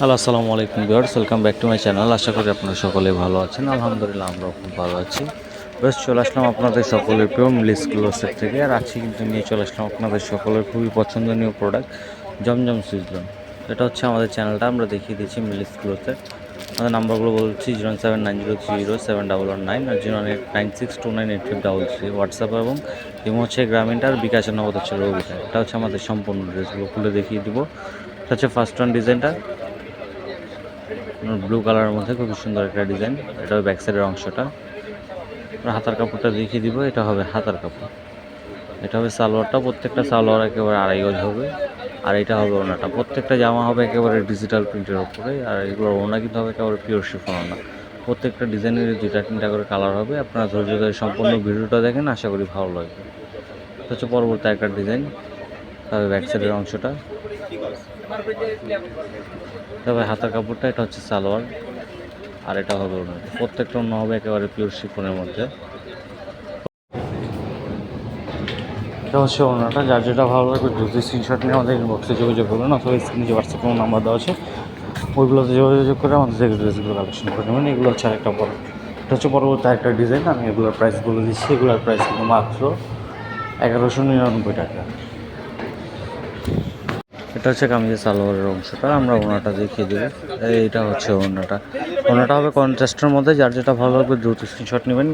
Hello, আসসালামু আলাইকুম viewers, welcome back to my channel. আশা করি আপনারা সকলে ভালো আছেন। আলহামদুলিল্লাহ, আমরাও খুব ভালো আছি। বেশ চলে আসলাম আপনাদের সকলের প্রিয় মিলিস ক্লোসের থেকে। আর আজকে কিন্তু নিয়ে চলে আসলাম আপনাদের সকলের খুবই পছন্দনীয় প্রোডাক্ট জমজম সুইজলন এটা হচ্ছে আমাদের চ্যানেলটা, আমরা দেখিয়ে মিলিস ক্লোসের আমাদের নাম্বারগুলো বলছি zero seven nine zero three zero seven double one nine আর zero eight nine six two nine eight five double three, WhatsApp এবং ইমো হচ্ছে গ্রামীণটা আর বিকাশের নগদ হচ্ছে রবিটা এটা হচ্ছে আমাদের সম্পূর্ণ ড্রেসগুলো খুলে দেখিয়ে দিব। এটা হচ্ছে ফার্স্ট ওয়ান ডিজাইনটা ব্লু কালারের মধ্যে খুবই সুন্দর একটা ডিজাইন এটা হবে ব্যাক সাইডের অংশটা। হাতার কাপড়টা দেখিয়ে দিব, এটা হবে হাতার কাপড়। এটা হবে সালোয়ারটা, প্রত্যেকটা সালোয়ার একেবারে আড়াই গজ হবে। আর এটা হবে ওনাটা প্রত্যেকটা জামা হবে একেবারে ডিজিটাল প্রিন্টের ওপরে আর এগুলোর ওনা কিন্তু হবে একেবারে পিওর শিফন ওনা প্রত্যেকটা ডিজাইনের দুইটা, তিনটা করে কালার হবে। আপনারা ধৈর্য ধরে সম্পূর্ণ ভিডিওটা দেখেন, আশা করি ভালো লাগবে। হচ্ছে পরবর্তী একটা ডিজাইন তবে ব্যাক সাইডের অংশটা। তবে হাতার কাপড়টা, এটা হচ্ছে সালোয়ার, আর এটা হবে ওড়না। প্রত্যেকটা অন্য হবে একেবারে পিওর শিফনের মধ্যে। এটা হচ্ছে ওড়নাটা, যার যেটা ভালো লাগবে দ্রুত স্ক্রিনশট নিয়ে আমাদের ইনবক্সে যোগাযোগ করবেন, অথবা স্ক্রিনে যে হোয়াটসঅ্যাপ কোনো নাম্বার দেওয়া আছে, ওইগুলোতে যোগাযোগ করে আমাদের থেকে ড্রেসগুলো কালেকশন করে নেবেন। এগুলো হচ্ছে আরেকটা বড়, এটা হচ্ছে পরবর্তী একটা ডিজাইন আমি এগুলোর প্রাইস বলে দিচ্ছি। এগুলোর প্রাইস কিন্তু মাত্র এগারোশো নিরানব্বই টাকা। এটা হচ্ছে কামিজের সালোয়ারের অংশটা, আমরা ওনাটা দেখিয়ে দেবো। এইটা হচ্ছে ওনাটা। ওনাটা হবে কন্ট্রাস্টের মধ্যে, যার যেটা ভালো লাগবে দ্রুত স্ক্রিনশট নেবেন।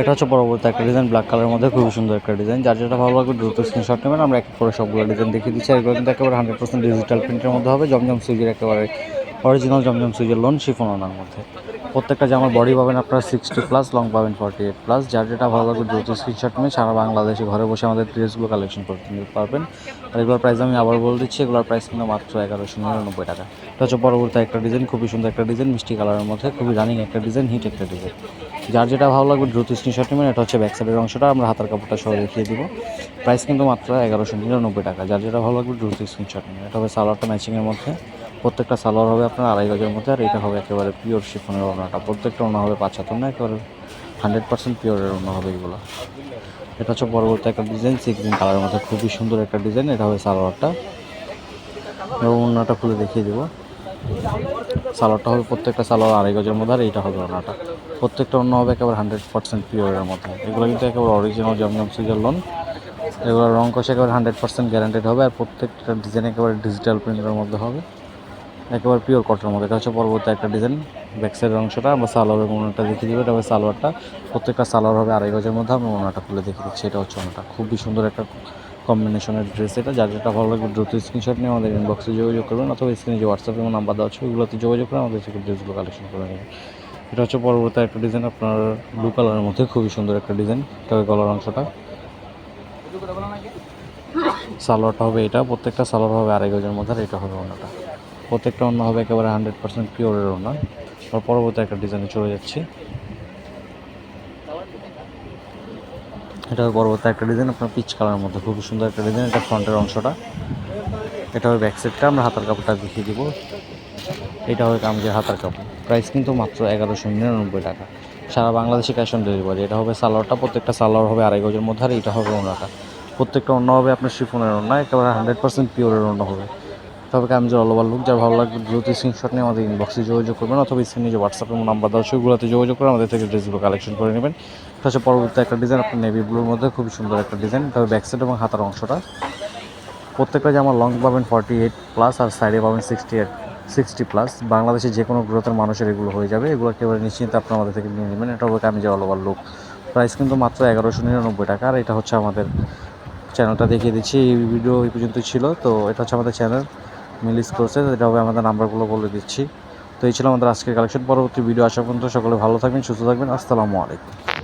এটা হচ্ছে পরবর্তী একটা ডিজাইন ব্ল্যাক কালারের মধ্যে খুবই সুন্দর একটা ডিজাইন যার যেটা ভালো লাগবে দ্রুত স্ক্রিনশট নেবেন। আমরা এক করে সবগুলো ডিজাইন দেখিয়ে দিচ্ছি। এগুলো কিন্তু একেবারে হান্ড্রেড পার্সেন্ট ডিজিটাল প্রিন্টের মধ্যে হবে। জমজম সুইজের একেবারে অরিজিনাল জমজম সুইজের লোন শিফন ওনার মধ্যে। প্রত্যেকটা জামার বডি পাবেন আপনারা সিক্সটি প্লাস লং পাবেন ফর্টি এইট প্লাস যার যেটা ভালো লাগবে দ্রুত স্ক্রিনশট নিয়ে সারা বাংলাদেশে ঘরে বসে আমাদের ড্রেসগুলো কালেকশন করতে নিতে পারবেন। আর এগুলোর প্রাইস আমি আবার বলে দিচ্ছি, এগুলোর প্রাইস কিন্তু মাত্র এগারোশো নিরানব্বই টাকা। এটা হচ্ছে পরবর্তী একটা ডিজাইন খুবই সুন্দর একটা ডিজাইন মিষ্টি কালারের মধ্যে, খুবই রানিং একটা ডিজাইন হিট একটা ডিজাইন যার যেটা ভালো লাগবে দ্রুত স্ক্রিনশট নেবেন, এটা হচ্ছে ব্যাক সাইডের অংশটা, আমরা হাতার কাপড়টা সহ দেখিয়ে দিব। প্রাইস কিন্তু মাত্র এগারোশো নিরানব্বই টাকা। যার যেটা ভালো লাগবে দ্রুত স্ক্রিনশট নেবেন। এটা হবে সালোয়ারটা ম্যাচিংয়ের মধ্যে। প্রত্যেকটা সালোয়ার হবে আপনার আড়াই গজের মধ্যে, আর এটা হবে একেবারে পিওর শিফনের ওনাটা প্রত্যেকটা ওনা হবে পাঁচ হাতের না, একেবারে হান্ড্রেড পার্সেন্ট পিওরের ওনা হবে এগুলো। এটা হচ্ছে পরবর্তী একটা ডিজাইন সি গ্রিন কালারের মধ্যে খুবই সুন্দর একটা ডিজাইন এটা হবে সালোয়ারটা। এবং ওনাটা খুলে দেখিয়ে দেবো। সালোয়ারটা হবে প্রত্যেকটা সালোয়ার আড়াই গজের মধ্যে, আর এইটা হবে ওনাটা প্রত্যেকটা অন্য হবে একেবারে হান্ড্রেড পার্সেন্ট পিওরের মধ্যে। এগুলো কিন্তু একেবারে অরিজিনাল জমজম সুইজার লোন এগুলো রং কষে একেবারে হান্ড্রেড পার্সেন্ট গ্যারান্টেড হবে, আর প্রত্যেকটা ডিজাইন একেবারে ডিজিটাল প্রিন্টের মধ্যে হবে। একেবারে পিওর কটনের মধ্যে। এটা হচ্ছে পরবর্তী একটা ডিজাইন ব্যাক সাইডের অংশটা, আমরা সালোয়ারের মোনাটা দেখিয়ে দেবো। এটা সালোয়ারটা। প্রত্যেকটা সালোয়ার হবে আড়াই গজের মধ্যে। আমরা মোনাটা খুলে দেখিয়ে দিচ্ছি। এটা হচ্ছে ওনাটা। খুবই সুন্দর একটা কম্বিনেশনের ড্রেস এটা। যার যেটা ভালো লাগবে দ্রুত স্ক্রিনশট নিয়ে আমাদের ইনবক্সে যোগাযোগ করবেন অথবা স্ক্রিনে যে হোয়াটসঅ্যাপে নাম্বার দেওয়া আছে ওগুলোতে যোগাযোগ করে আমাদের থেকে ড্রেসগুলো কালেকশন করে নেবেন। এটা হচ্ছে পরবর্তী একটা ডিজাইন আপনার ব্লু কালারের মধ্যে খুবই সুন্দর একটা ডিজাইন হবে গলার অংশটা। সালোয়ারটা হবে এটা। প্রত্যেকটা সালোয়ার হবে আড়াই গজের মধ্যে। আর এটা হবে ওনাটা। প্রত্যেকটা অন্য হবে একেবারে হান্ড্রেড পার্সেন্ট পিওরের ওনা আর পরবর্তী একটা ডিজাইনে চলে যাচ্ছি। এটা পরবর্তী একটা ডিজাইন আপনার পিচ কালারের মধ্যে। খুবই সুন্দর একটা ডিজাইন এটা ফ্রন্টের অংশটা। এটা হবে ব্যাক সাইডটা আমরা হাতার কাপড়টা দেখিয়ে দিব। এটা হবে কামজের হাতার কাপড়। প্রাইস কিন্তু মাত্র এগারোশো নিরানব্বই টাকা। সারা বাংলাদেশে ক্যাশ অন ডেলিভারি এটা হবে সালোয়ারটা, প্রত্যেকটা সালোয়ার হবে আড়াই গজের মধ্যে, আর এটা হবে ওনাটা প্রত্যেকটা অন্য হবে আপনার শিফনের অন্য, একেবারে হান্ড্রেড পার্সেন্ট পিওরের অন্য হবে। তবে কামজের অল ওভার লুক যা ভালো লাগবে দ্রুত স্ক্রিনশট নিয়ে আমাদের ইনবক্সে যোগাযোগ করবেন অথবা স্ক্রিনে যে হোয়াটসঅ্যাপে নাম্বার দেওয়া সেগুলোতে যোগাযোগ করে আমাদের থেকে ড্রেসগুলো কালেকশন করে নেবেন। হচ্ছে পরবর্তী একটা ডিজাইন আপনার নেভি ব্লুর মধ্যে খুবই সুন্দর একটা ডিজাইন তবে ব্যাক সাইড এবং হাতার অংশটা। প্রত্যেকটা জামা লং পাবেন ফর্টি এইট প্লাস আর সাইডে পাবেন সিক্সটি এইট সিক্সটি প্লাস বাংলাদেশে যে কোনো গ্রোথের মানুষের এগুলো হয়ে যাবে, এগুলো একেবারে নিশ্চিন্তে আপনি আমাদের থেকে নিয়ে নেবেন। এটা হবে কামিজের অল ওভার লুক প্রাইস কিন্তু মাত্র এগারোশো নিরানব্বই টাকা, আর এটা হচ্ছে আমাদের চ্যানেলটা দেখিয়ে দিচ্ছি। এই ভিডিও এই পর্যন্ত ছিল। তো এটা হচ্ছে আমাদের চ্যানেল মিলিস করছে এটা হবে আমাদের নাম্বারগুলো বলে দিচ্ছি। তো এই ছিল আমাদের আজকের কালেকশন পরবর্তী ভিডিও আসা পর্যন্ত সকলে ভালো থাকবেন, সুস্থ থাকবেন। আসসালামু আলাইকুম।